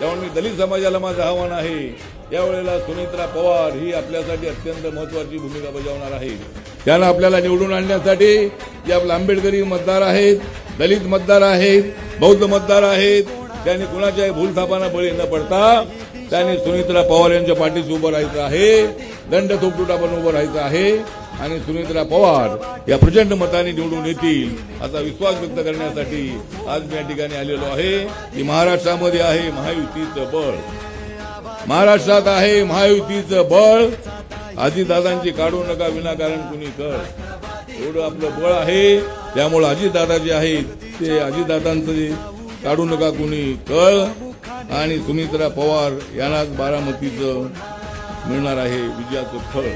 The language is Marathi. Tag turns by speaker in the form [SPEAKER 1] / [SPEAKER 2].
[SPEAKER 1] त्यामुळे मी दलित समाजाला माझं आव्हान आहे. यावेळेला सुनेत्रा पवार ही आपल्यासाठी अत्यंत महत्वाची भूमिका बजावणार आहे. त्यांना आपल्याला निवडून आणण्यासाठी जे आपले आंबेडकरी मतदार आहेत दलित मतदार आहेत बौद्ध मतदार आहेत त्यांनी कुणाच्याही भूलथापाना बळी न पडता त्यांनी सुनीत्रा पवार यांच्या पाठीशी उभं राहायचं आहे दंड थोपटूटापण उभं राहायचं आहे आणि सुनीत्रा पवार या प्रचंड मताने निवडून येतील असा विश्वास व्यक्त करण्यासाठी आज मी या ठिकाणी आलेलो आहे. की महाराष्ट्रामध्ये आहे महायुतीचं बळ. महाराष्ट्रात आहे महायुतीचं बळ. अजितदादांची काढू नका विनाकारण कुणी कर. एवढं आपलं बळ आहे त्यामुळे अजितदादा जे आहेत ते अजितदादांचं जे काढू नका कुणी कळ. आणि सुमित्रा पवार यांनाच बारामतीचं मिळणार आहे विजयाचं फळ.